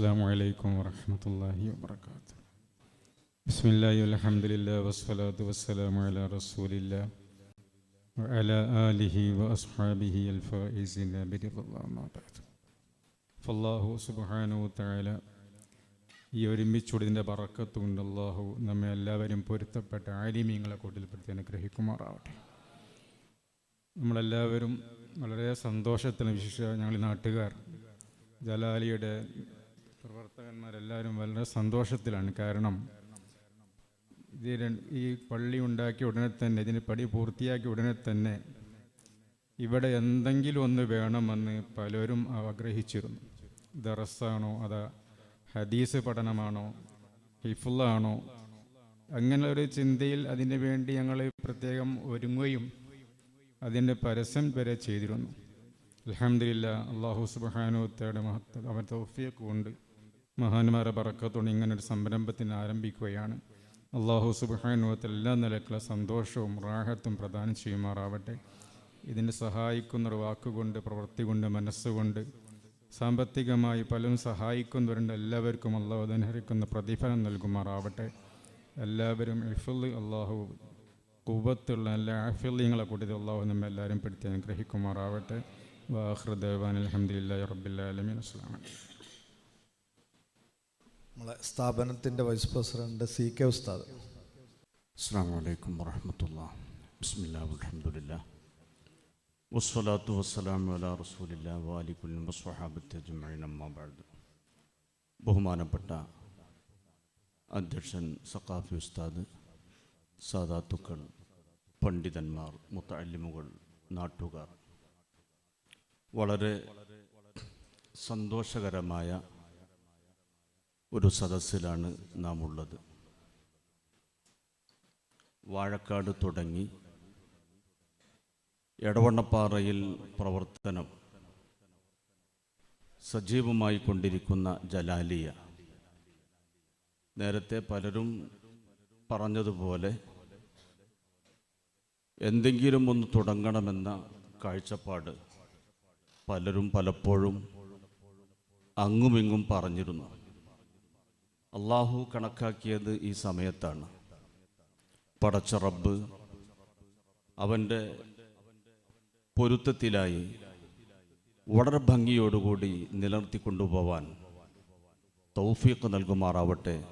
السلام عليكم ورحمة الله وبركاته بسم الله والحمد لله والصلاة والسلام على رسول الله وعلى آله وأصحابه الفائزين برضا الله ما بعد فالله سبحانه وتعالى ഈ ഒരുമിച്ചുള്ളതിൻ്റെ ബറക്കത്ത് കൊണ്ട് അള്ളാഹു നമ്മെ എല്ലാവരും പൊരുത്തപ്പെട്ട ആലിമീങ്ങളെ കൂട്ടിൽപ്പെടുത്തി അനുഗ്രഹിക്കുമാറാവട്ടെ നമ്മളെല്ലാവരും വളരെ സന്തോഷത്തിന് വിശേഷ ഞങ്ങൾ ഈ നാട്ടുകാർ ജലാലിയുടെ പ്രവർത്തകന്മാരെല്ലാവരും വളരെ സന്തോഷത്തിലാണ്. കാരണം ഈ പള്ളി ഉണ്ടാക്കിയ ഉടനെ തന്നെ ഇതിന് പടി പൂർത്തിയാക്കിയ ഉടനെ തന്നെ ഇവിടെ എന്തെങ്കിലും ഒന്ന് വേണമെന്ന് പലരും ആഗ്രഹിച്ചിരുന്നു. ദറസാണോ അതാ ഹദീസ് പഠനമാണോ? ഹിഫുള്ളാണോ അങ്ങനെ ഒരു ചിന്തയിൽ അതിനു വേണ്ടി ഞങ്ങൾ പ്രത്യേകം ഒരുങ്ങുകയും അതിന്റെ പരസ്യം വരെ ചെയ്തിരുന്നു. അലഹമില്ല അള്ളാഹു സുബാനുത്തയുടെ മഹത്വ അവൻ തോഫിയൊക്കെ കൊണ്ട് മഹാന്മാരെ പറക്കത്തോടെ ഇങ്ങനെ ഒരു സംരംഭത്തിന് ആരംഭിക്കുകയാണ്. അള്ളാഹു സുബാനുവത്ത് എല്ലാ നിലക്കുള്ള സന്തോഷവും റാഹത്തും പ്രദാനം ചെയ്യുമാറാവട്ടെ. ഇതിന് സഹായിക്കുന്ന ഒരു വാക്കുകൊണ്ട് പ്രവൃത്തി കൊണ്ട് മനസ്സുകൊണ്ട് സാമ്പത്തികമായി പലരും സഹായിക്കുന്നവരുണ്ട്. എല്ലാവർക്കും അള്ളാഹു അനുഹരിക്കുന്ന പ്രതിഫലം നൽകുമാറാവട്ടെ. എല്ലാവരും ഇഫുൽ അള്ളാഹു കുബത്തുള്ള എല്ലാ ആഫില്യങ്ങളെ കൂട്ടി അള്ളാഹു നമ്മെ എല്ലാവരും പിടുത്തി അനുഗ്രഹിക്കുമാറാവട്ടെ. വാഹൃദേവാൻ അലഹമുല്ലാ റബ്ബില്ലാലമീൻ അസ്ലാം ആണ് സ്ഥാപനത്തിന്റെ വൈസ് പ്രസിഡന്റ് സി കെ ഉസ്താദ്. അസ്സാം വലൈക്കും വറഹമത്തുള്ള. ബിസ്മില്ലാ അലഹമുല്ല വസ്സലാത്തു വസ്സലാം വല റസൂലില്ല വാലിക്കുലും വസ്വഹാബത്ത് ജുമൈനമ്മാബാദ് ബഹുമാനപ്പെട്ട അധ്യക്ഷൻ സഖാഫി ഉസ്താദ് സാദാത്തുക്കൾ പണ്ഡിതന്മാർ മുത്തല്ലിമുകൾ നാട്ടുകാർ. വളരെ സന്തോഷകരമായ ഒരു സദസ്സിലാണ് നാം ഉള്ളത് വാഴക്കാട് തുടങ്ങി എടവണ്ണപ്പാറയിൽ പ്രവർത്തനം സജീവമായി കൊണ്ടിരിക്കുന്ന ജലാലിയ. നേരത്തെ പലരും പറഞ്ഞതുപോലെ എന്തെങ്കിലും ഒന്ന് തുടങ്ങണമെന്ന കാഴ്ചപ്പാട് പലരും പലപ്പോഴും അങ്ങുമിങ്ങും പറഞ്ഞിരുന്നു. അള്ളാഹു കണക്കാക്കിയത് ഈ സമയത്താണ്. പടച്ച റബ്ബ് അവന്റെ പൊരുത്തത്തിലായി വളരെ ഭംഗിയോടുകൂടി നിലനിർത്തിക്കൊണ്ടുപോവാൻ തൗഫീഖ് നൽകുമാറാവട്ടെ.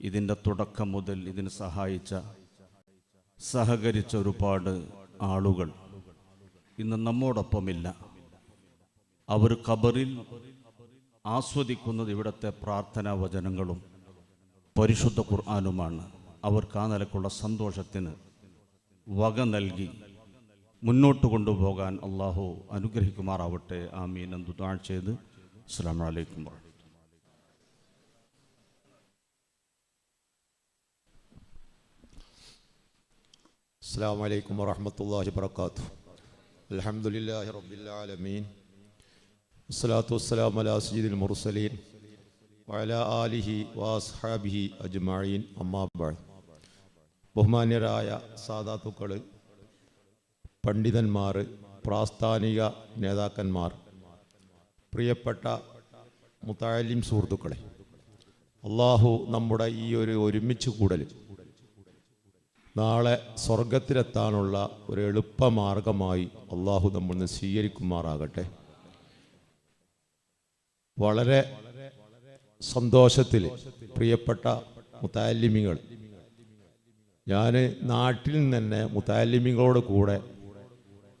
ഇതിന്റെ തുടക്കം മുതൽ ഇതിന് സഹായിച്ച സഹകരിച്ച ഒരുപാട് ആളുകൾ ഇന്ന് നമ്മോടൊപ്പമില്ല. അവർ ഖബറിൽ ആസ്വദിക്കുന്നത് ഇവിടുത്തെ പ്രാർത്ഥനാ വചനങ്ങളും പരിശുദ്ധ ഖുർആാനുമാണ്. അവർക്ക് ആ നിലക്കുള്ള സന്തോഷത്തിന് വക നൽകി മുന്നോട്ട് കൊണ്ടുപോകാൻ അള്ളാഹു അനുഗ്രഹിക്കുമാറാവട്ടെ. ആമീൻ എന്തു താഴ് ചെയ്ത്. അസ്സാം വലൈക്കും അസ്സാം വലൈക്കും വാഹമത്തല്ലാഹി വർക്കാത്തു അലഹമുല്ലാ റബ്ബിലാലമീൻ അസ്സലാത്തു വസ്സലാം അലാ സയ്യിദുൽ മുർസലീൻ വല ആലിഹി വാസ്ഹാബിഹി അജ്മായീൻ അമ്മാബാൾ ബഹുമാന്യരായ സാധാത്തുക്കൾ പണ്ഡിതന്മാർ പ്രാസ്ഥാനിക നേതാക്കന്മാർ പ്രിയപ്പെട്ട മുത്താലിം സുഹൃത്തുക്കളെ അള്ളാഹു നമ്മുടെ ഈ ഒരു ഒരുമിച്ച് കൂടൽ നാളെ സ്വർഗത്തിലെത്താനുള്ള ഒരു എളുപ്പമാർഗമായി അള്ളാഹു നമ്മൾ സ്വീകരിക്കുമാറാകട്ടെ. വളരെ സന്തോഷത്തിൽ പ്രിയപ്പെട്ട മുത്താലിമികൾ. ഞാൻ നാട്ടിൽ നിന്ന് തന്നെ മുത്താലിമികളോട് കൂടെ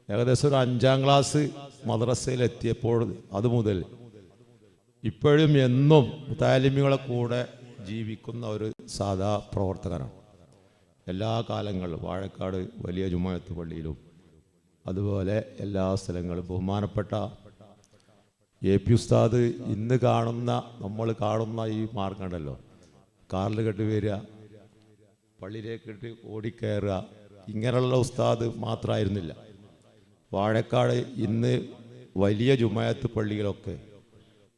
ഏകദേശം ഒരു അഞ്ചാം ക്ലാസ് മദ്രസയിലെത്തിയപ്പോൾ അത് മുതൽ ഇപ്പോഴും എന്നും മുത്താലിമികളെ കൂടെ ജീവിക്കുന്ന ഒരു സാധാ പ്രവർത്തകനാണ്. എല്ലാ കാലങ്ങളിലും വാഴക്കാട് വലിയ ജുമായത്ത് പള്ളിയിലും അതുപോലെ എല്ലാ സ്ഥലങ്ങളും ബഹുമാനപ്പെട്ട എ പി ഉസ്താദ് ഇന്ന് കാണുന്ന നമ്മൾ കാണുന്ന ഈ മാർഗമുണ്ടല്ലോ കാറിൽ കെട്ടി വരിക പള്ളിയിലേക്ക് ഇട്ട് ഓടിക്കയറുക ഇങ്ങനെയുള്ള ഉസ്താദ് മാത്രമായിരുന്നില്ല വാഴക്കാട് ഇന്ന് വലിയ ജുമായത്ത് പള്ളികളൊക്കെ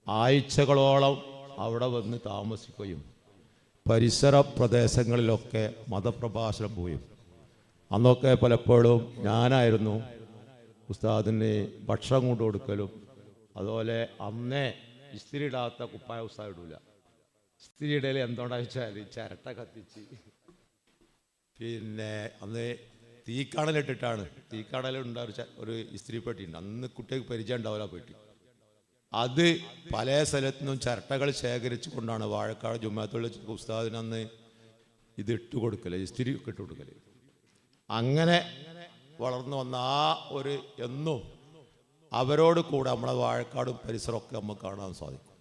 ആഴ്ചകളോളം അവിടെ വന്ന് താമസിക്കുകയും പരിസര പ്രദേശങ്ങളിലൊക്കെ മതപ്രഭാഷണം പോയും. അന്നൊക്കെ പലപ്പോഴും ഞാനായിരുന്നു ഉസ്താദിന് ഭക്ഷണം കൊണ്ടു കൊടുക്കലും അതുപോലെ അന്നേ ഇസ്തിരി ഇടാത്ത കുപ്പായ ഉസ്താദ് ഇടൂല. ഇസ്തിരി ഇടയിൽ എന്തുകൊണ്ടാ വെച്ചാൽ ചിരട്ട കത്തിച്ച് പിന്നെ അന്ന് തീക്കടലിട്ടിട്ടാണ്. തീക്കടലുണ്ട ഒരു ഇസ്തിരി പെട്ടി ഉണ്ട് അന്ന് കുട്ടികൾക്ക് പരിചയം ഉണ്ടാവില്ല പെട്ടി. അത് പല സ്ഥലത്തു നിന്നും ചിരട്ടകൾ ശേഖരിച്ചു കൊണ്ടാണ് വാഴക്കാട് ജുമാത്തുള്ള ഉസ്താദിന് അന്ന് ഇത് ഇട്ട് കൊടുക്കൽ ഇസ്തിരി ഇട്ട് കൊടുക്കൽ. അങ്ങനെ വളർന്നു വന്ന ആ ഒരു എന്നും അവരോട് കൂടെ നമ്മളെ വാഴക്കാടും പരിസരമൊക്കെ നമുക്ക് കാണാൻ സാധിക്കും.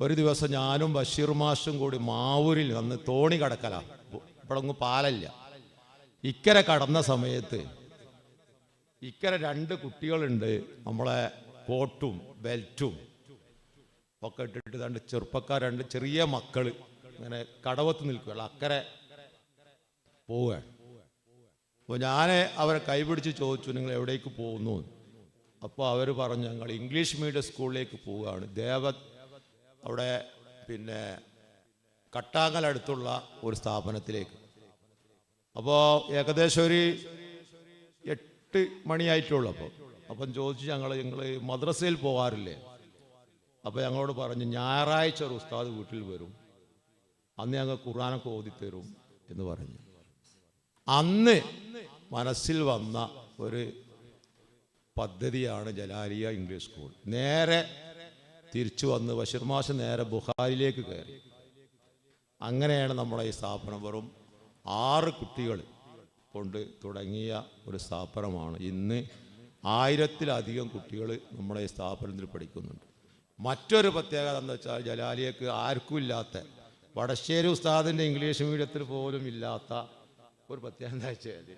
ഒരു ദിവസം ഞാനും ബഷീർ മാഷും കൂടി മാവൂരിൽ വന്ന് തോണി കടക്കല. ഇവിടെ ഒന്നും പാലല്ല. ഇക്കരെ കടന്ന സമയത്ത് ഇക്കരെ രണ്ട് കുട്ടികളുണ്ട്. നമ്മളെ കോട്ടും ബെൽറ്റും ഒക്കെ ഇട്ടിട്ട് രണ്ട് ചെറുപ്പക്കാർ രണ്ട് ചെറിയ മക്കൾ ഇങ്ങനെ കടവത്ത് നിൽക്കുകയാണ് അക്കരെ പോവുകയാണ്. അപ്പോൾ ഞാൻ അവരെ കൈപിടിച്ച് ചോദിച്ചു നിങ്ങൾ എവിടേക്ക് പോകുന്നു? അപ്പോൾ അവർ പറഞ്ഞു ഞങ്ങൾ ഇംഗ്ലീഷ് മീഡിയം സ്കൂളിലേക്ക് പോവുകയാണ്. ദേവ അവിടെ പിന്നെ കട്ടാങ്ങലടുത്തുള്ള ഒരു സ്ഥാപനത്തിലേക്ക്. അപ്പോൾ ഏകദേശം ഒരു എട്ട് മണിയായിട്ടുള്ളൂ അപ്പോൾ അപ്പം ചോദിച്ചു ഞങ്ങൾ ഞങ്ങൾ മദ്രസയിൽ പോകാറില്ലേ അപ്പോൾ ഞങ്ങളോട് പറഞ്ഞു ഞായറാഴ്ച ഒരു ഉസ്താദ് വീട്ടിൽ വരും. അന്ന് ഞങ്ങൾ ഖുർആനൊക്കെ ഓതിത്തരും എന്ന് പറഞ്ഞു. അന്ന് മനസ്സിൽ വന്ന ഒരു പദ്ധതിയാണ് ജലാലിയ ഇംഗ്ലീഷ് സ്കൂൾ. നേരെ തിരിച്ചു വന്ന് ബഷീർമാഷ് നേരെ ബുഹാരിലേക്ക് കയറി. അങ്ങനെയാണ് നമ്മളെ ഈ സ്ഥാപനം. വെറും ആറ് കുട്ടികൾ കൊണ്ട് തുടങ്ങിയ ഒരു സ്ഥാപനമാണ്. ഇന്ന് ആയിരത്തിലധികം കുട്ടികൾ നമ്മുടെ ഈ സ്ഥാപനത്തിൽ പഠിക്കുന്നുണ്ട്. മറ്റൊരു പ്രത്യേകത എന്താ വെച്ചാൽ ജലാലിയക്ക് ആർക്കും ഇല്ലാത്ത വടശ്ശേരി ഉസ്താദിന്റെ ഇംഗ്ലീഷ് മീഡിയത്തിൽ പോലും ഇല്ലാത്ത ഒരു പ്രത്യേകത എന്താ വെച്ചാൽ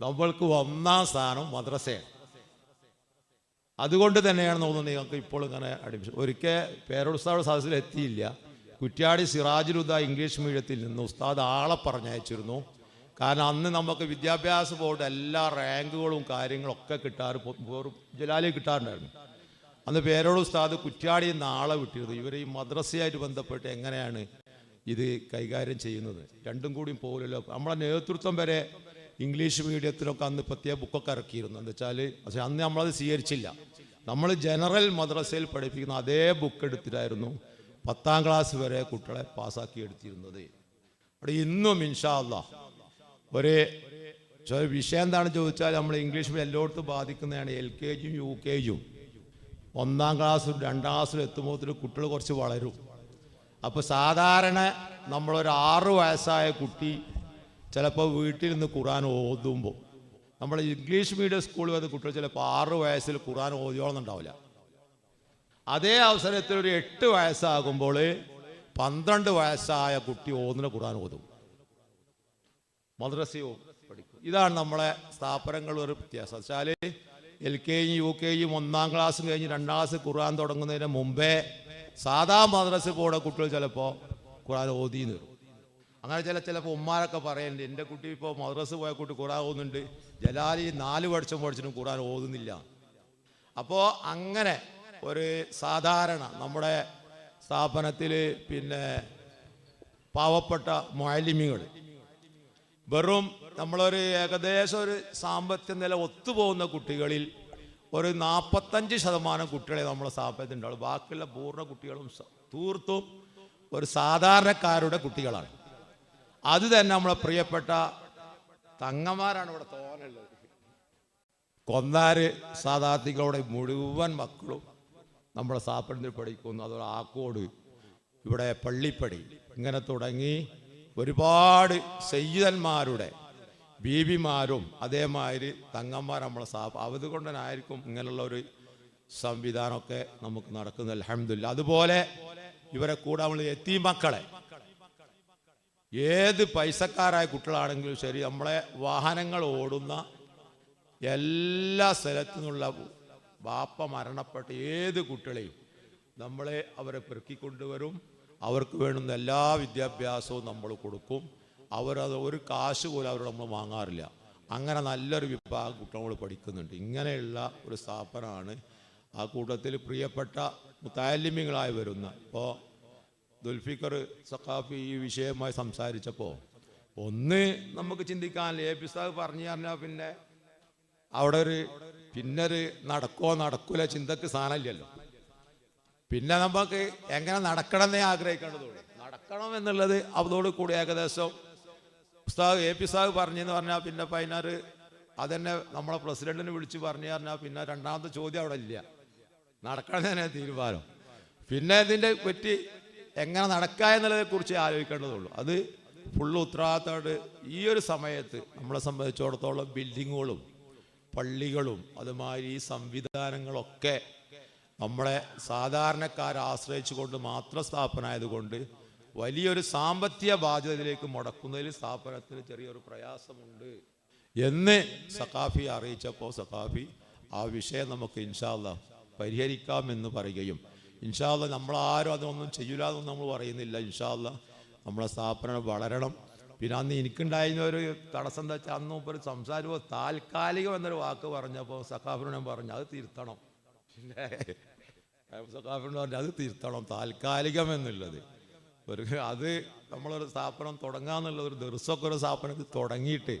നമ്മൾക്ക് ഒന്നാം സ്ഥാനം മദ്രസയാണ്. അതുകൊണ്ട് തന്നെയാണ് തോന്നുന്നത് ഞങ്ങൾക്ക് ഇപ്പോൾ ഇങ്ങനെ അഡ്മിഷൻ ഒരിക്കൽ പേരോടുസ്താവുടെ സദസ്സിൽ എത്തിയില്ല. കുറ്റ്യാടി സിറാജുലുദ ഇംഗ്ലീഷ് മീഡിയത്തിൽ നിന്ന് ഉസ്താദ് ആളെ പറഞ്ഞയച്ചിരുന്നു. കാരണം അന്ന് നമുക്ക് വിദ്യാഭ്യാസ ബോർഡ് എല്ലാ റാങ്കുകളും കാര്യങ്ങളും ഒക്കെ കിട്ടാറ് ജലാലി കിട്ടാറുണ്ടായിരുന്നു. അന്ന് പേരോട് ഉസ്താദ് കുറ്റ്യാടി നാളെ വിട്ടിരുന്നു. ഇവർ ഈ മദ്രസയായിട്ട് ബന്ധപ്പെട്ട് എങ്ങനെയാണ് ഇത് കൈകാര്യം ചെയ്യുന്നത്? രണ്ടും കൂടിയും പോകലല്ലോ നമ്മളെ നേതൃത്വം വരെ ഇംഗ്ലീഷ് മീഡിയത്തിലൊക്കെ അന്ന് പ്രത്യേക ബുക്കൊക്കെ ഇറക്കിയിരുന്നു. എന്ന് വെച്ചാൽ പക്ഷേ അന്ന് നമ്മളത് സ്വീകരിച്ചില്ല. നമ്മൾ ജനറൽ മദ്രസയിൽ പഠിപ്പിക്കുന്ന അതേ ബുക്ക് എടുത്തിട്ടായിരുന്നു പത്താം ക്ലാസ് വരെ കുട്ടികളെ പാസ്സാക്കി എടുത്തിരുന്നത്. അവിടെ ഇന്നും ഇൻഷാല്ല ഒരേ വിഷയം എന്താണെന്ന് ചോദിച്ചാൽ നമ്മൾ ഇംഗ്ലീഷ് എല്ലായിടത്തും ബാധിക്കുന്നതാണ് എൽ കെ ജിയും യു കെ ജിയും. ഒന്നാം ക്ലാസ്സിലും രണ്ടാം ക്ലാസ്സിലും എത്തുമ്പോൾ കുട്ടികൾ കുറച്ച് വളരും. അപ്പോൾ സാധാരണ നമ്മളൊരു ആറ് വയസ്സായ കുട്ടി ചിലപ്പോൾ വീട്ടിലിരുന്ന് ഖുറാൻ ഓതുമ്പോൾ നമ്മൾ ഇംഗ്ലീഷ് മീഡിയം സ്കൂളിൽ വന്ന് കുട്ടികൾ ചിലപ്പോൾ ആറ് വയസ്സിൽ ഖുറാൻ ഓതിയോളന്നുണ്ടാവില്ല അതേ അവസരത്തിൽ ഒരു എട്ട് വയസ്സാകുമ്പോൾ പന്ത്രണ്ട് വയസ്സായ കുട്ടി ഓന്നിന് ഖുറാൻ ഓതും. മദ്രസയോ പഠിക്കും. ഇതാണ് നമ്മളെ സ്ഥാപനങ്ങളുടെ ഒരു വ്യത്യാസം. വെച്ചാൽ L K G U K ജിയും ഒന്നാം ക്ലാസ് കഴിഞ്ഞ് രണ്ടാം ക്ലാസ് ഖുർആൻ തുടങ്ങുന്നതിന് മുമ്പേ സാധാ മദ്രസ പോണ കുട്ടികൾ ചിലപ്പോൾ ഖുർആൻ ഓതിന്ന് വരും അങ്ങനെ ചില ചിലപ്പോൾ ഉമ്മാരൊക്കെ പറയുന്നുണ്ട് എന്റെ കുട്ടി ഇപ്പോൾ മദ്രസ് പോയ കുട്ടി ഖുർആൻ ഓതുന്നുണ്ട് ജലാലി നാല് പഠിച്ചും പഠിച്ചിട്ടും ഖുർആൻ ഓതുന്നില്ല. അപ്പോൾ അങ്ങനെ ഒരു സാധാരണ നമ്മുടെ സ്ഥാപനത്തിൽ പിന്നെ പാവപ്പെട്ട മാലിന്യങ്ങൾ വെറും നമ്മളൊരു ഏകദേശം ഒരു സാമ്പത്തിക നില ഒത്തുപോകുന്ന കുട്ടികളിൽ ഒരു നാൽപ്പത്തഞ്ച് ശതമാനം കുട്ടികളെ നമ്മളെ സ്ഥാപനത്തിന്റെ ബാക്കിയുള്ള പൂർണ കുട്ടികളും തീർത്തും ഒരു സാധാരണക്കാരുടെ കുട്ടികളാണ്. അത് തന്നെ നമ്മളെ പ്രിയപ്പെട്ട തങ്ങന്മാരാണ് ഇവിടെ തോന്നുന്നത്. കൊന്നാര് സാധാർത്ഥികളുടെ മുഴുവൻ മക്കളും നമ്മളെ സാപ്പിടുന്ന പഠിക്കുന്നു. അതുപോലെ ആക്കോട് ഇവിടെ പള്ളിപ്പടി ഇങ്ങനെ തുടങ്ങി ഒരുപാട് സയ്യിദന്മാരുടെ ബീബിമാരും അതേമാതിരി തങ്ങന്മാർ നമ്മളെ സാപ്പ് അതുകൊണ്ട് ആയിരിക്കും ഇങ്ങനെയുള്ള ഒരു സംവിധാനമൊക്കെ നമുക്ക് നടക്കുന്നത്. അലഹമില്ല അതുപോലെ ഇവരെ കൂടെ നമ്മൾ എത്തി മക്കളെ ഏത് പൈസക്കാരായ കുട്ടികളാണെങ്കിലും ശരി നമ്മളെ വാഹനങ്ങൾ ഓടുന്ന എല്ലാ സ്ഥലത്തു നിന്നുള്ള ബാപ്പ മരണപ്പെട്ട ഏത് കുട്ടികളെയും നമ്മളെ അവരെ പെറുക്കിക്കൊണ്ടുവരും. അവർക്ക് വേണ്ടുന്ന എല്ലാ വിദ്യാഭ്യാസവും നമ്മൾ കൊടുക്കും. അവരത് ഒരു കാശ് പോലും അവർ നമ്മൾ വാങ്ങാറില്ല. അങ്ങനെ നല്ലൊരു വിഭാഗം കുട്ടികൾ പഠിക്കുന്നുണ്ട്. ഇങ്ങനെയുള്ള ഒരു സ്ഥാപനമാണ് ആ കൂട്ടത്തിൽ പ്രിയപ്പെട്ട മുത്താലിമ്യങ്ങളായി വരുന്ന. ഇപ്പോൾ ദുൽഫിക്കർ സഖാഫി ഈ വിഷയമായി സംസാരിച്ചപ്പോൾ ഒന്ന് നമുക്ക് ചിന്തിക്കാൻ എ പി സാഹ് പറഞ്ഞു പറഞ്ഞാൽ പിന്നെ അവിടെ ഒരു പിന്നൊരു നടക്കോ നടക്കൂല ചിന്തക്ക് സാധനമില്ലല്ലോ. പിന്നെ നമുക്ക് എങ്ങനെ നടക്കണം എന്നേ ആഗ്രഹിക്കേണ്ടതുള്ളൂ. നടക്കണം എന്നുള്ളത് അതോട് കൂടി ഏകദേശം ഉസ്താദ് എ പി സാഹ് പറഞ്ഞെന്ന് പറഞ്ഞാൽ പിന്നെ പതിനാറ് അതന്നെ നമ്മളെ പ്രസിഡന്റിനെ വിളിച്ച് പറഞ്ഞു പറഞ്ഞാൽ പിന്നെ രണ്ടാമത്തെ ചോദ്യം അവിടെ ഇല്ല. നടക്കണം തന്നെ തീരുമാനം. പിന്നെ ഇതിന്റെ പറ്റി എങ്ങനെ നടക്കുക എന്നുള്ളതിനെ കുറിച്ച് ആലോചിക്കേണ്ടതുള്ളൂ. അത് ഫുള്ള് ഉത്തരവാദിത്തമായിട്ട് ഈ ഒരു സമയത്ത് നമ്മളെ സംബന്ധിച്ചിടത്തോളം ബിൽഡിങ്ങുകളും പള്ളികളും അതുമാതിരി ഈ സംവിധാനങ്ങളൊക്കെ നമ്മളെ സാധാരണക്കാരെ ആശ്രയിച്ചുകൊണ്ട് മാത്രം സ്ഥാപനമായതുകൊണ്ട് വലിയൊരു സാമ്പത്തിക ബാധ്യതയിലേക്ക് മുടക്കുന്നതിൽ സ്ഥാപനത്തിന് ചെറിയൊരു പ്രയാസമുണ്ട് എന്ന് സഖാഫി അറിയിച്ചപ്പോൾ സഖാഫി ആ വിഷയം നമുക്ക് ഇൻഷാല്ല പരിഹരിക്കാമെന്ന് പറയുകയും ഇൻഷാല്ല നമ്മളാരും അതൊന്നും ചെയ്യൂല എന്നൊന്നും നമ്മൾ പറയുന്നില്ല ഇൻഷാല്ല നമ്മളെ സ്ഥാപനം വളരണം. പിന്നെ അന്ന് എനിക്കുണ്ടായിരുന്ന ഒരു തടസ്സം എന്താ വെച്ചാൽ അന്ന് ഒരു സംസാരമോ താൽക്കാലികം എന്നൊരു വാക്ക് പറഞ്ഞപ്പോൾ സഖാഫിനോട് പറഞ്ഞു അത് തിരുത്തണം. പിന്നെ സഖാഫിനോട് പറഞ്ഞു അത് തിരുത്തണം താൽക്കാലികം എന്നുള്ളത്. ഒരു അത് നമ്മളൊരു സ്ഥാപനം തുടങ്ങാന്നുള്ള ഒരു ദിവസമൊക്കെ ഒരു സ്ഥാപനത്തിൽ തുടങ്ങിയിട്ട്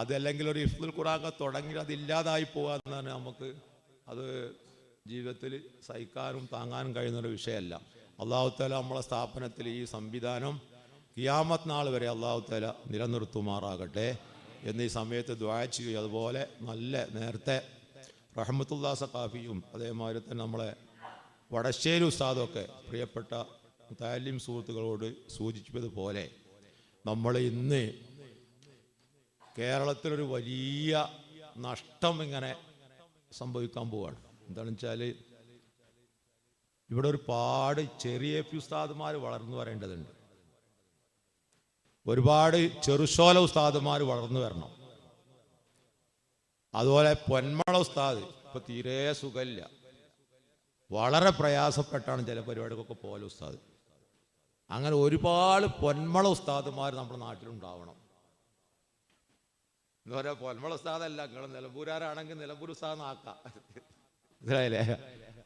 അതല്ലെങ്കിൽ ഒരു ഇഫ്തുൽ ഖുറാൻ തുടങ്ങി അതില്ലാതായി പോകാന്നാണ് നമുക്ക് അത് ജീവിതത്തിൽ സഹിക്കാനും താങ്ങാനും കഴിയുന്ന ഒരു വിഷയമല്ല. അള്ളാഹു താല നമ്മളെ സ്ഥാപനത്തിൽ ഈ സംവിധാനം കിയാമത്ത് നാൾ വരെ അള്ളാഹു താല നിലനിർത്തുമാറാകട്ടെ ഈ സമയത്ത് ദ്വായ ചെയ്യുകയും അതുപോലെ നല്ല നേരത്തെ റഹമത്തുല്ലാ സഖാഫിയും അതേമാതിരി തന്നെ നമ്മളെ വടശ്ശേരി ഉസ്താദൊക്കെ പ്രിയപ്പെട്ട താലിം സുഹൃത്തുക്കളോട് സൂചിപ്പിച്ചതുപോലെ നമ്മൾ ഇന്ന് കേരളത്തിലൊരു വലിയ നഷ്ടം ഇങ്ങനെ സംഭവിക്കാൻ പോവാണ്. എന്താണെന്ന് വെച്ചാൽ ഇവിടെ ഒരുപാട് ചെറിയ ഉസ്താദുമാർ വളർന്നു വരേണ്ടതുണ്ട്. ഒരുപാട് ചെറുശോല ഉസ്താദുമാർ വളർന്നു വരണം. അതുപോലെ പൊന്മള ഉസ്താദ് ഇപ്പൊ തീരെ സുഖമില്ല. വളരെ പ്രയാസപ്പെട്ടാണ് ചില പരിപാടിക്കൊക്കെ പോലെ ഉസ്താദ്. അങ്ങനെ ഒരുപാട് പൊന്മള ഉസ്താദുമാർ നമ്മുടെ നാട്ടിലുണ്ടാവണം. എന്ന് പറയാ? പൊന്മള ഉസ്താദല്ല നിങ്ങൾ നിലമ്പൂരാരാണെങ്കിൽ നിലമ്പൂർ ഉസ്താദ് ആക്കാം മനസ്സിലായില്ലേ?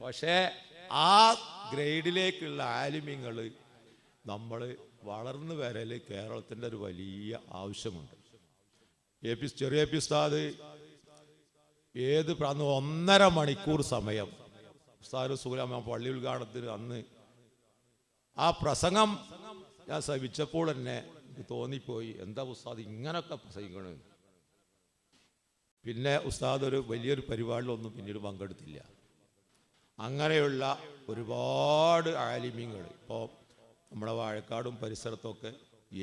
പക്ഷേ ആ ഗ്രേഡിലേക്കുള്ള ആലിമ്യങ്ങൾ നമ്മൾ വളർന്നു വരൽ കേരളത്തിന്റെ ഒരു വലിയ ആവശ്യമുണ്ട്. എ പി ചെറിയ പി ഉസ്താദ് ഏത് അന്ന് ഒന്നര മണിക്കൂർ സമയം. ഉസ്താദ് സുഖലാമ പള്ളി ഉദ്ഘാടനത്തിന് അന്ന് ആ പ്രസംഗം ഞാൻ ശ്രവിച്ചപ്പോൾ തന്നെ തോന്നിപ്പോയി. എന്താ ഉസ്താദ് ഇങ്ങനൊക്കെ പ്രസംഗിക്കണമെന്ന് പിന്നെ ഉസ്താദ് ഒരു വലിയൊരു പരിപാടിയിലൊന്നും പിന്നീട് പങ്കെടുത്തില്ല. അങ്ങനെയുള്ള ഒരുപാട് ആലിമ്യങ്ങൾ ഇപ്പോൾ നമ്മുടെ വാഴക്കാടും പരിസരത്തൊക്കെ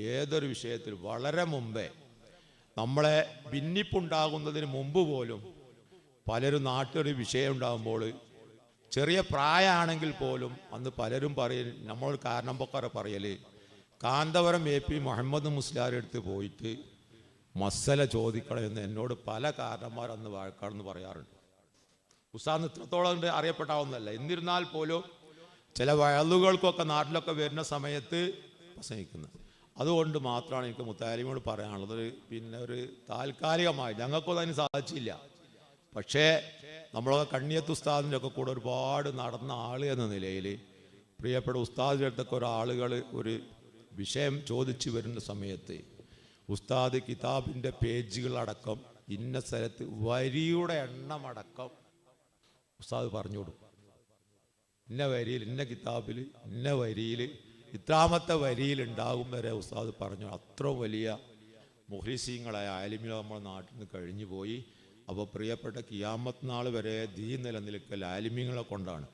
ഏതൊരു വിഷയത്തിൽ വളരെ മുമ്പേ നമ്മളെ ഭിന്നിപ്പുണ്ടാകുന്നതിന് മുമ്പ് പോലും പലരും നാട്ടിലൊരു വിഷയം ഉണ്ടാകുമ്പോൾ ചെറിയ പ്രായമാണെങ്കിൽ പോലും അന്ന് പലരും പറയൽ നമ്മൾ കാരണം പൊക്കാരെ പറയൽ കാന്തപുരം എ പി മുഹമ്മദ് മുസ്ലാരെടുത്ത് പോയിട്ട് മസല ചോദിക്കണം എന്ന് എന്നോട് പല കാരണന്മാർ അന്ന് വാഴക്കാടെന്ന് പറയാറുണ്ട്. ഉസ്താദ് ഇത്രത്തോളം ഉണ്ട് അറിയപ്പെട്ടാവുന്നല്ല എന്നിരുന്നാൽ പോലും ചില വയലുകൾക്കൊക്കെ നാട്ടിലൊക്കെ വരുന്ന സമയത്ത് പ്രസംഗിക്കുന്നത്. അതുകൊണ്ട് മാത്രമാണ് എനിക്ക് മുത്താലിമോട് പറയാനുള്ളത്. പിന്നെ ഒരു താൽക്കാലികമായി ഞങ്ങൾക്കൊന്നും അതിന് സാധിച്ചില്ല. പക്ഷേ നമ്മളൊക്കെ കണ്ണിയത്ത് ഉസ്താദിന്റെ ഒക്കെ കൂടെ ഒരുപാട് നടന്ന ആൾ എന്ന നിലയിൽ പ്രിയപ്പെട്ട ഉസ്താദിന്റെ അടുത്തൊക്കെ ഒരാളുകൾ ഒരു വിഷയം ചോദിച്ചു വരുന്ന സമയത്ത് ഉസ്താദ് കിതാബിന്റെ പേജുകളടക്കം ഇന്ന സ്ഥലത്ത് വരിയുടെ എണ്ണമടക്കം ഉസ്താദ് പറഞ്ഞു കൊടുക്കും. ഇന്ന വരിയിൽ ഇന്ന കിതാബിൽ ഇന്ന വരിയിൽ ഇത്രാമത്തെ വരിയിൽ ഉണ്ടാകും വരെ ഉസ്താദ് പറഞ്ഞു. അത്ര വലിയ മുഹ്ലിസീങ്ങളായ ആലിമിൽ നമ്മുടെ നാട്ടിൽ നിന്ന് കഴിഞ്ഞു പോയി. അപ്പോൾ പ്രിയപ്പെട്ട കിയാമത്ത് നാൾ വരെ ദീ നിലനിൽക്കൽ ആലിമ്യങ്ങളെ കൊണ്ടാണ്.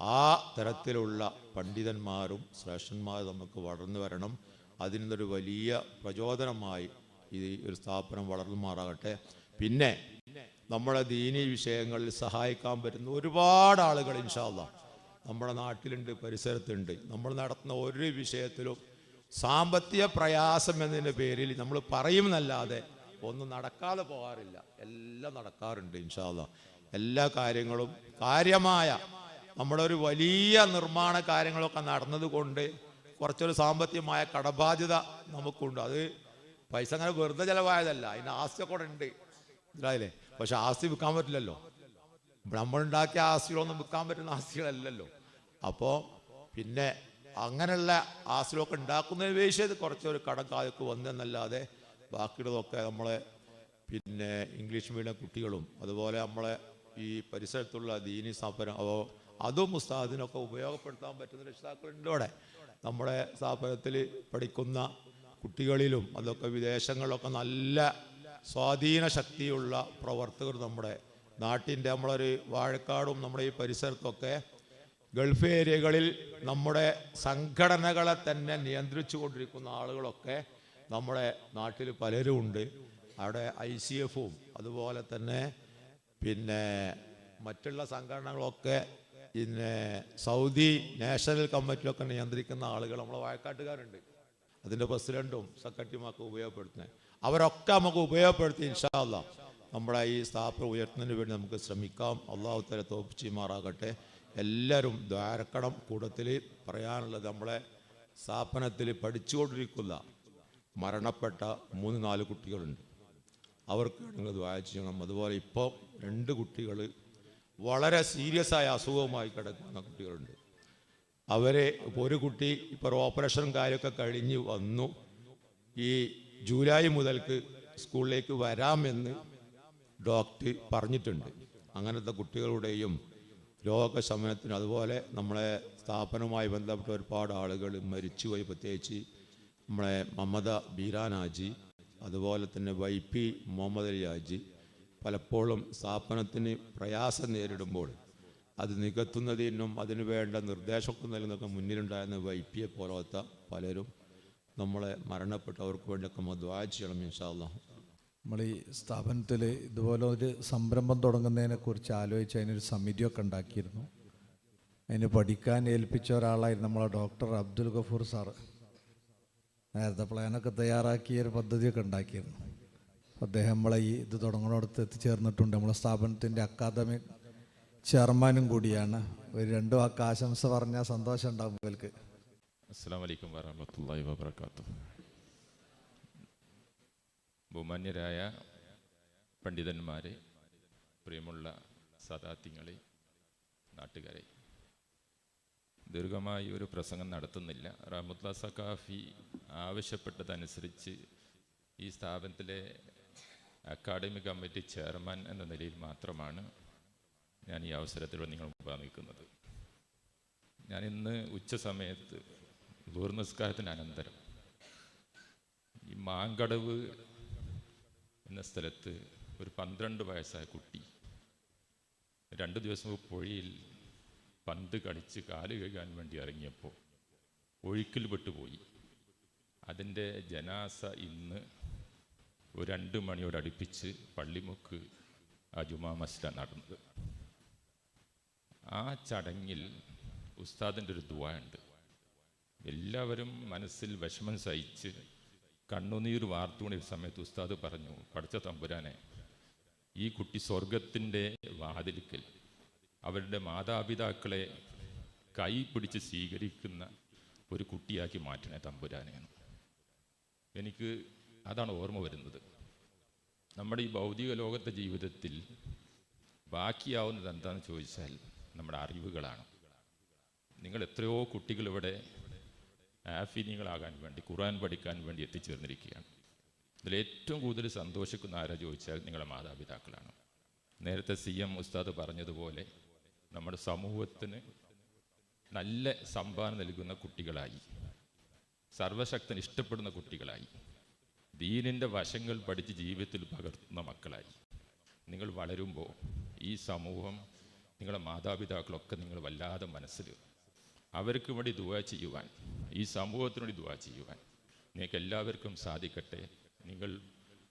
ആ തരത്തിലുള്ള പണ്ഡിതന്മാരും ശ്രേഷ്ഠന്മാരും നമുക്ക് വളർന്നു വരണം. അതിനൊരു വലിയ പ്രചോദനമായി ഈ ഒരു സ്ഥാപനം വളർന്നുമാറാകട്ടെ. പിന്നെ നമ്മളെ ദീനീ വിഷയങ്ങളിൽ സഹായിക്കാൻ പറ്റുന്ന ഒരുപാട് ആളുകൾ ഇൻഷാല്ല നമ്മുടെ നാട്ടിലുണ്ട് പരിസരത്തുണ്ട്. നമ്മൾ നടത്തുന്ന ഒരു വിഷയത്തിലും സാമ്പത്തിക പ്രയാസം എന്നതിന്റെ പേരിൽ നമ്മൾ പറയുമെന്നല്ലാതെ ഒന്നും നടക്കാതെ പോകാറില്ല. എല്ലാം നടക്കാറുണ്ട് ഇൻഷാല്ല എല്ലാ കാര്യങ്ങളും കാര്യമായ നമ്മുടെ ഒരു വലിയ നിർമ്മാണ കാര്യങ്ങളൊക്കെ നടന്നതുകൊണ്ട് കുറച്ചൊരു സാമ്പത്തികമായ കടബാധ്യത നമുക്കുണ്ട്. അത് പൈസ അങ്ങനെ വെറുതെ ചിലവായതല്ല. അതിന് ആസ്തിയൊക്കെ കൂടെ ഉണ്ട് മനസ്സിലായില്ലേ? പക്ഷെ ആസ്തി വിൽക്കാൻ പറ്റില്ലല്ലോ. നമ്മളുണ്ടാക്കിയ ആസ്തികളൊന്നും വിൽക്കാൻ പറ്റുന്ന ആസ്തികളല്ലല്ലോ. അപ്പോൾ പിന്നെ അങ്ങനെയുള്ള ആസ്തികളൊക്കെ ഉണ്ടാക്കുന്നതിന് വേശിയത് കുറച്ചൊരു കടക്കാലത്ത് വന്നെന്നല്ലാതെ ബാക്കിയുള്ളതൊക്കെ നമ്മളെ പിന്നെ ഇംഗ്ലീഷ് മീഡിയം കുട്ടികളും അതുപോലെ നമ്മളെ ഈ പരിസരത്തുള്ള ദീനി സ്ഥാപനം അതോ അതും ഉസ്താദിനൊക്കെ ഉപയോഗപ്പെടുത്താൻ പറ്റുന്ന രക്ഷിതാക്കളുണ്ട് ഇവിടെ. നമ്മുടെ സ്ഥാപനത്തിൽ പഠിക്കുന്ന കുട്ടികളിലും അതൊക്കെ വിദേശങ്ങളിലൊക്കെ നല്ല സ്വാധീന ശക്തിയുള്ള പ്രവർത്തകർ നമ്മുടെ നാട്ടിന്റെ നമ്മളൊരു വാഴക്കാടും നമ്മുടെ ഈ പരിസരത്തൊക്കെ ഗൾഫ് ഏരിയകളിൽ നമ്മുടെ സംഘടനകളെ തന്നെ നിയന്ത്രിച്ചു കൊണ്ടിരിക്കുന്ന ആളുകളൊക്കെ നമ്മുടെ നാട്ടിൽ പലരും ഉണ്ട്. അവിടെ ഐ സി എഫും അതുപോലെ തന്നെ പിന്നെ മറ്റുള്ള സംഘടനകളൊക്കെ പിന്നെ സൗദി നാഷണൽ കമ്മിറ്റിയിലൊക്കെ നിയന്ത്രിക്കുന്ന ആളുകൾ നമ്മളെ വയക്കാട്ടുകാരുണ്ട്. അതിന്റെ പ്രസിഡന്റും സെക്രട്ടറിയുമൊക്കെ ഉപയോഗപ്പെടുത്തുന്നത് അവരൊക്കെ നമുക്ക് ഉപയോഗപ്പെടുത്തി ഇൻഷാല്ല നമ്മുടെ ഈ സ്ഥാപനം ഉയർത്തുന്നതിന് വേണ്ടി നമുക്ക് ശ്രമിക്കാം. അള്ളാഹു തല തോപ്പിച്ചിമാറാകട്ടെ എല്ലാവരും ദ്വാരക്കണം. കൂടത്തിൽ പറയാനുള്ളത് നമ്മളെ സ്ഥാപനത്തിൽ പഠിച്ചുകൊണ്ടിരിക്കുന്ന മരണപ്പെട്ട മൂന്ന് നാല് കുട്ടികളുണ്ട്. അവർക്ക് നിങ്ങൾ ദ്വാര ചെയ്യണം. അതുപോലെ ഇപ്പോൾ രണ്ട് കുട്ടികൾ വളരെ സീരിയസ് ആയ അസുഖവുമായി കിടക്കുന്ന കുട്ടികളുണ്ട് അവരെ ഒരു കുട്ടി ഇപ്പോൾ ഓപ്പറേഷനും കാര്യമൊക്കെ കഴിഞ്ഞ് വന്നു. ഈ ജൂലൈ മുതൽക്ക് സ്കൂളിലേക്ക് വരാമെന്ന് ഡോക്ടർ പറഞ്ഞിട്ടുണ്ട്. അങ്ങനത്തെ കുട്ടികളുടെയും രോഗശമനത്തിന് അതുപോലെ നമ്മളെ സ്ഥാപനവുമായി ബന്ധപ്പെട്ട ഒരുപാട് ആളുകൾ മരിച്ചുപോയി പ്രത്യേകിച്ച് നമ്മളെ മമത ബീരാനാജി അതുപോലെ തന്നെ വൈ പി മുഹമ്മദ് അലി ഹാജി പലപ്പോഴും സ്ഥാപനത്തിന് പ്രയാസം നേരിടുമ്പോൾ അത് നികത്തുന്നതിനും അതിനു വേണ്ട നിർദ്ദേശമൊക്കെ നൽകുന്നതൊക്കെ മുന്നിലുണ്ടായിരുന്ന വൈ പിയെ പോലത്തെ പലരും നമ്മളെ മരണപ്പെട്ടവർക്ക് വേണ്ടിയൊക്കെ നമ്മൾ ദ്വാ ചെയ്യണം ഇൻഷാല്ല നമ്മൾ ഈ സ്ഥാപനത്തിൽ ഇതുപോലെ ഒരു സംരംഭം തുടങ്ങുന്നതിനെക്കുറിച്ച് ആലോചിച്ച് അതിനൊരു സമിതിയൊക്കെ ഉണ്ടാക്കിയിരുന്നു. അതിന് പഠിക്കാൻ ഏൽപ്പിച്ച ഒരാളായിരുന്നു നമ്മളെ ഡോക്ടർ അബ്ദുൽ ഗഫൂർ സാറ്. നേരത്തെ പ്ലാനൊക്കെ തയ്യാറാക്കി ഒരു പദ്ധതിയൊക്കെ ഉണ്ടാക്കിയിരുന്നു. അദ്ദേഹം നമ്മളെ ഈ ഇത് തുടങ്ങുന്നിടത്ത് എത്തിച്ചേർന്നിട്ടുണ്ട്. നമ്മളെ സ്ഥാപനത്തിന്റെ അക്കാദമിക് ചെയർമാനും കൂടിയാണ്. ഒരു രണ്ടു വാക്ക് ആശംസ പറഞ്ഞാൽ സന്തോഷം ഉണ്ടാകും ഇവർക്ക്. അസ്സാം വലൈക്കും വറഹമത്തല്ലാഹി വബർക്കാത്തു ബഹുമാന്യരായ പണ്ഡിതന്മാരെ പ്രിയമുള്ള സദാത്യങ്ങളെ നാട്ടുകാരെ ദീർഘമായി ഒരു പ്രസംഗം നടത്തുന്നില്ല. റഹമുല്ല സഖാഫി ആവശ്യപ്പെട്ടതനുസരിച്ച് ഈ സ്ഥാപനത്തിലെ അക്കാഡമിക് കമ്മിറ്റി ചെയർമാൻ എന്ന നിലയിൽ മാത്രമാണ് ഞാൻ ഈ അവസരത്തിലൂടെ നിങ്ങൾ മുമ്പാ നിൽക്കുന്നത് ഞാൻ ഇന്ന് ഉച്ച സമയത്ത് ദൂർനിസ്കാരത്തിന് അനന്തരം ഈ മാങ്കടവ് എന്ന സ്ഥലത്ത് ഒരു പന്ത്രണ്ട് വയസ്സായ കുട്ടി രണ്ട് ദിവസം പുഴയിൽ പന്ത് കളിച്ച് കാൽ കഴുകാൻ വേണ്ടി ഇറങ്ങിയപ്പോൾ ഒഴുക്കിൽ പെട്ടുപോയി. അതിന്റെ ജനാസ ഇന്ന് ഒരു രണ്ട് മണിയോടടുപ്പിച്ച് പള്ളിമുക്ക് ആ ജുമാ മസ്ജിദാണ് നടന്നത്. ആ ചടങ്ങിൽ ഉസ്താദിന്റെ ഒരു ഉണ്ട്. എല്ലാവരും മനസ്സിൽ വിഷമം സഹിച്ച് കണ്ണുനീർ വാർത്തുണി സമയത്ത് ഉസ്താദ് പറഞ്ഞു പഠിച്ച തമ്പുരാനെ ഈ കുട്ടി സ്വർഗത്തിന്റെ വാതിലിക്കൽ അവരുടെ മാതാപിതാക്കളെ കൈ പിടിച്ച് സ്വീകരിക്കുന്ന ഒരു കുട്ടിയാക്കി മാറ്റണേ തമ്പുരാനെയാണ് എനിക്ക് അതാണ് ഓർമ്മ വരുന്നത്. നമ്മുടെ ഈ ഭൗതിക ലോകത്തെ ജീവിതത്തിൽ ബാക്കിയാവുന്നത് എന്താണെന്ന് ചോദിച്ചാൽ നമ്മുടെ അറിവുകളാണ്. നിങ്ങൾ എത്രയോ കുട്ടികൾ ഇവിടെ ആഫിനികളാകാൻ വേണ്ടി ഖുർആൻ പഠിക്കാൻ വേണ്ടി എത്തിച്ചേർന്നിരിക്കുകയാണ്. ഇതിൽ ഏറ്റവും കൂടുതൽ സന്തോഷിക്കുന്ന ആരാ ചോദിച്ചാൽ നിങ്ങളുടെ മാതാപിതാക്കളാണ്. നേരത്തെ സി എം ഉസ്താദ് പറഞ്ഞതുപോലെ നമ്മുടെ സമൂഹത്തിന് നല്ല സംഭാവന നൽകുന്ന കുട്ടികളായി സർവശക്തൻ ഇഷ്ടപ്പെടുന്ന കുട്ടികളായി ദീനിന്റെ വശങ്ങൾ പഠിച്ച് ജീവിതത്തിൽ പകർത്തുന്ന മക്കളായി. നിങ്ങൾ വളരുമ്പോൾ ഈ സമൂഹം നിങ്ങളുടെ മാതാപിതാക്കളൊക്കെ നിങ്ങൾ വല്ലാതെ മനസ്സിൽ അവർക്ക് വേണ്ടി ദുവാ ചെയ്യുവാൻ ഈ സമൂഹത്തിന് വേണ്ടി ദുവാ ചെയ്യുവാൻ നിങ്ങൾക്ക് എല്ലാവർക്കും സാധിക്കട്ടെ. നിങ്ങൾ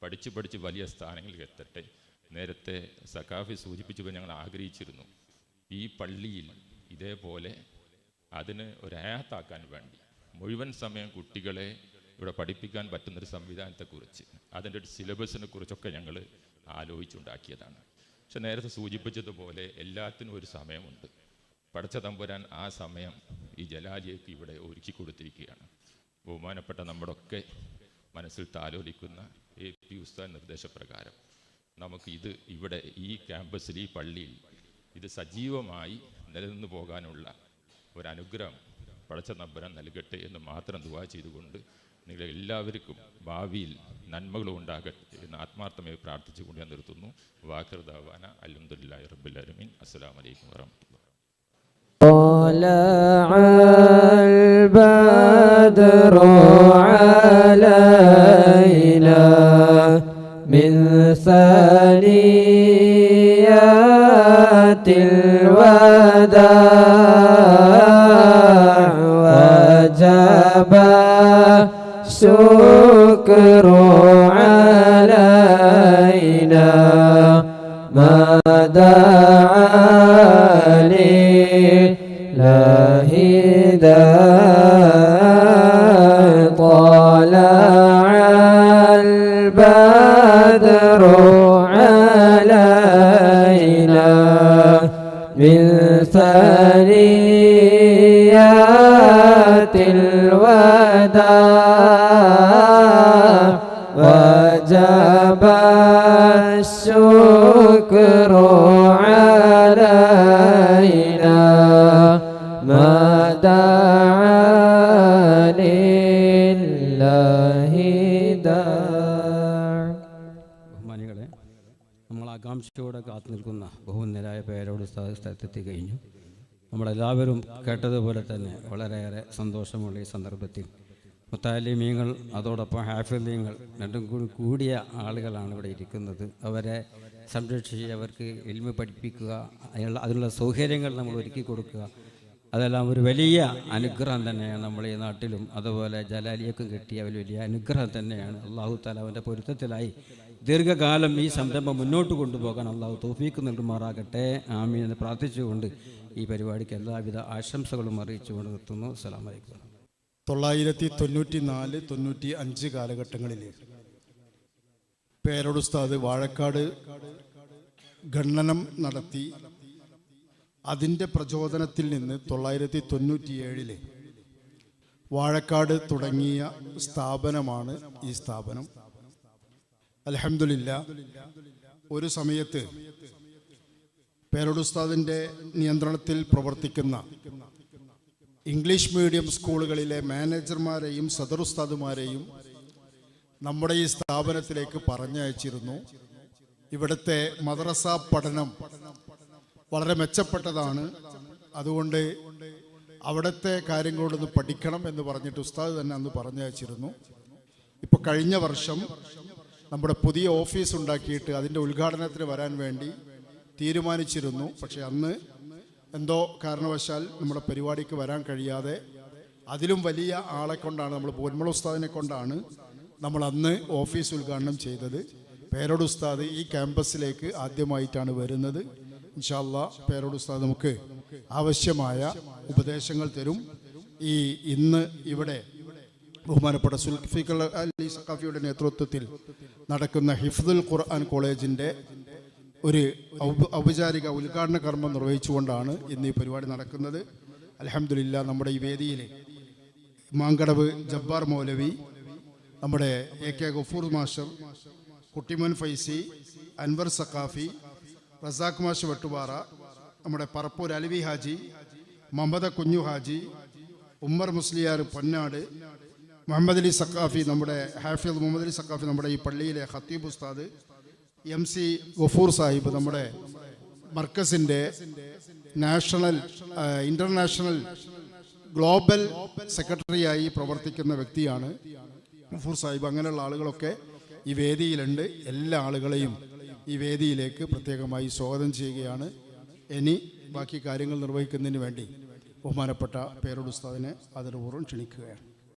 പഠിച്ച് പഠിച്ച് വലിയ സ്ഥാനങ്ങളിൽ എത്തട്ടെ. നേരത്തെ സഖാഫി സൂചിപ്പിച്ചപ്പോൾ ഞങ്ങൾ ആഗ്രഹിച്ചിരുന്നു ഈ പള്ളിയിൽ ഇതേപോലെ അതിന് ഒരാത്താക്കാൻ വേണ്ടി മുഴുവൻ സമയം കുട്ടികളെ ഇവിടെ പഠിപ്പിക്കാൻ പറ്റുന്നൊരു സംവിധാനത്തെക്കുറിച്ച് അതിന്റെ ഒരു സിലബസിനെ കുറിച്ചൊക്കെ ഞങ്ങൾ ആലോചിച്ചുണ്ടാക്കിയതാണ്. പക്ഷെ നേരത്തെ സൂചിപ്പിച്ചതുപോലെ എല്ലാത്തിനും ഒരു സമയമുണ്ട്. പടച്ച തമ്പുരാൻ ആ സമയം ഈ ജലാലിയക്ക് ഇവിടെ ഒരുക്കി കൊടുത്തിരിക്കുകയാണ്. ബഹുമാനപ്പെട്ട നമ്മുടെയൊക്കെ മനസ്സിൽ താലോലിക്കുന്ന എ പി ഉസ്താൻ നിർദ്ദേശപ്രകാരം നമുക്ക് ഇത് ഇവിടെ ഈ ക്യാമ്പസിൽ ഈ പള്ളിയിൽ ഇത് സജീവമായി നിലനിന്ന് പോകാനുള്ള ഒരനുഗ്രഹം പടച്ച നമ്പരം നൽകട്ടെ എന്ന് മാത്രം ദുവാ ചെയ്തുകൊണ്ട് നിങ്ങൾ എല്ലാവർക്കും ഭാവിയിൽ നന്മകളും ഉണ്ടാകട്ടെ എന്ന് ആത്മാർത്ഥമായി പ്രാർത്ഥിച്ചുകൊണ്ട് ഞാൻ നിർത്തുന്നു വാക്കർദാവാന അലഹമുല്ലാ റബ്ബുലമീൻ അസ്സാം വലൈക്കും വാഹമത്തുള്ള طلع البدر علينا من ثنيات الوداع وجب الشكر علينا. ما دعا ബഹുമാനികളെ നമ്മൾ ആകാംക്ഷയോടെ കാത്തു നിൽക്കുന്ന ബഹുനിരായ പേരോട് സ്ഥ- സ്ഥലത്തെത്തി കഴിഞ്ഞു നമ്മളെല്ലാവരും കേട്ടതുപോലെ തന്നെ വളരെയേറെ സന്തോഷമുള്ള ഈ സന്ദർഭത്തിൽ. മുത്താലിമീങ്ങൾ അതോടൊപ്പം ഹാഫിലീങ്ങൾ രണ്ടും കൂടി കൂടിയ ആളുകളാണ് ഇവിടെ ഇരിക്കുന്നത്. അവരെ സംരക്ഷിച്ച് അവർക്ക് എൽമ പഠിപ്പിക്കുക അതിനുള്ള അതിനുള്ള സൗകര്യങ്ങൾ നമ്മൾ ഒരുക്കി കൊടുക്കുക. അതെല്ലാം ഒരു വലിയ അനുഗ്രഹം തന്നെയാണ് നമ്മൾ ഈ നാട്ടിലും. അതുപോലെ ജലാലിയക്കും കിട്ടിയ ഒരു വലിയ അനുഗ്രഹം തന്നെയാണ്. അള്ളാഹു താല അവന്റെ പൊരുത്തത്തിലായി ദീർഘകാലം ഈ സംരംഭം മുന്നോട്ട് കൊണ്ടുപോകാൻ അള്ളാഹു തോഫീക്ക് നൽകുമാറാകട്ടെ. ആമീൻ എന്ന് പ്രാർത്ഥിച്ചുകൊണ്ട് ഈ പരിപാടിക്ക് എല്ലാവിധ ആശംസകളും അറിയിച്ചുകൊണ്ട് നിർത്തുന്നു. അസ്സാം അലൈക്കും. തൊള്ളായിരത്തി തൊണ്ണൂറ്റി നാല് തൊണ്ണൂറ്റി അഞ്ച് കാലഘട്ടങ്ങളിൽ പേരോടുസ്താദ് വാഴക്കാട് ഖണ്ഡനം നടത്തി അതിന്റെ പ്രചോദനത്തിൽ നിന്ന് തൊള്ളായിരത്തി തൊണ്ണൂറ്റിയേഴിലെ വാഴക്കാട് തുടങ്ങിയ സ്ഥാപനമാണ് ഈ സ്ഥാപനം. അലഹമില്ല ഒരു സമയത്ത് പേരോടുസ്താദിന്റെ നിയന്ത്രണത്തിൽ പ്രവർത്തിക്കുന്ന ഇംഗ്ലീഷ് മീഡിയം സ്കൂളുകളിലെ മാനേജർമാരെയും സദർ ഉസ്താദുമാരെയും നമ്മുടെ ഈ സ്ഥാപനത്തിലേക്ക് പറഞ്ഞയച്ചിരുന്നു. ഇവിടുത്തെ മദ്രസ പഠനം വളരെ മെച്ചപ്പെട്ടതാണ്. അതുകൊണ്ട് അവിടുത്തെ കാര്യങ്ങളോടൊന്ന് പഠിക്കണം എന്ന് പറഞ്ഞിട്ട് ഉസ്താദ് തന്നെ അന്ന് പറഞ്ഞയച്ചിരുന്നു. ഇപ്പോൾ കഴിഞ്ഞ വർഷം നമ്മുടെ പുതിയ ഓഫീസ് ഉണ്ടാക്കിയിട്ട് അതിന്റെ ഉദ്ഘാടനത്തിന് വരാൻ വേണ്ടി തീരുമാനിച്ചിരുന്നു. പക്ഷെ അന്ന് എന്തോ കാരണവശാൽ നമ്മുടെ പരിപാടിക്ക് വരാൻ കഴിയാതെ അതിലും വലിയ ആളെ കൊണ്ടാണ് നമ്മൾ പൊന്മള ഉസ്താദിനെ കൊണ്ടാണ് നമ്മൾ അന്ന് ഓഫീസ് ഉദ്ഘാടനം ചെയ്തത്. പേരോട് ഉസ്താദ് ഈ ക്യാമ്പസിലേക്ക് ആദ്യമായിട്ടാണ് വരുന്നത്. ഇൻഷാല്ല പേരോട് ഉസ്താദ് നമുക്ക് ആവശ്യമായ ഉപദേശങ്ങൾ തരും. ഈ ഇന്ന് ഇവിടെ ബഹുമാനപ്പെട്ട സുൽഫിക്കൽ അലി സഖാഫിയുടെ നേതൃത്വത്തിൽ നടക്കുന്ന ഹിഫ്ദുൽ ഖുർആൻ കോളേജിന്റെ ഒരു ഔപചാരിക ഉദ്ഘാടന കർമ്മം നിർവഹിച്ചുകൊണ്ടാണ് ഇന്ന് ഈ പരിപാടി നടക്കുന്നത്. അലഹമില്ല നമ്മുടെ ഈ വേദിയിൽ മാങ്കടവ് ജബ്ബാർ മൗലവി നമ്മുടെ എ കെ ഗഫൂർ മാഷർ കുട്ടിമോൻ ഫൈസി അൻവർ സഖാഫി റസാഖ് മാഷ് വെട്ടുപാറ നമ്മുടെ പറപ്പൂർ അലിവി ഹാജി മമത കുഞ്ഞു ഹാജി ഉമ്മർ മുസ്ലിയാർ പൊന്നാട് മുഹമ്മദ് അലി സഖാഫി നമ്മുടെ ഹാഫിദ് മുഹമ്മദ് അലി സഖാഫി നമ്മുടെ ഈ പള്ളിയിലെ ഹത്തീബ് ഉസ്താദ് എം സി ഗഫൂർ സാഹിബ് നമ്മുടെ മർക്കസിന്റെ നാഷണൽ ഇന്റർനാഷണൽ ഗ്ലോബൽ സെക്രട്ടറിയായി പ്രവർത്തിക്കുന്ന വ്യക്തിയാണ് ഗഫൂർ സാഹിബ്. അങ്ങനെയുള്ള ആളുകളൊക്കെ ഈ വേദിയിലുണ്ട്. എല്ലാ ആളുകളെയും ഈ വേദിയിലേക്ക് പ്രത്യേകമായി സ്വാഗതം ചെയ്യുകയാണ്. ഇനി ബാക്കി കാര്യങ്ങൾ നിർവഹിക്കുന്നതിന് വേണ്ടി ബഹുമാനപ്പെട്ട പേരോട് ഉസ്താദിനെ ആദരപൂർവം ക്ഷണിക്കുകയാണ്.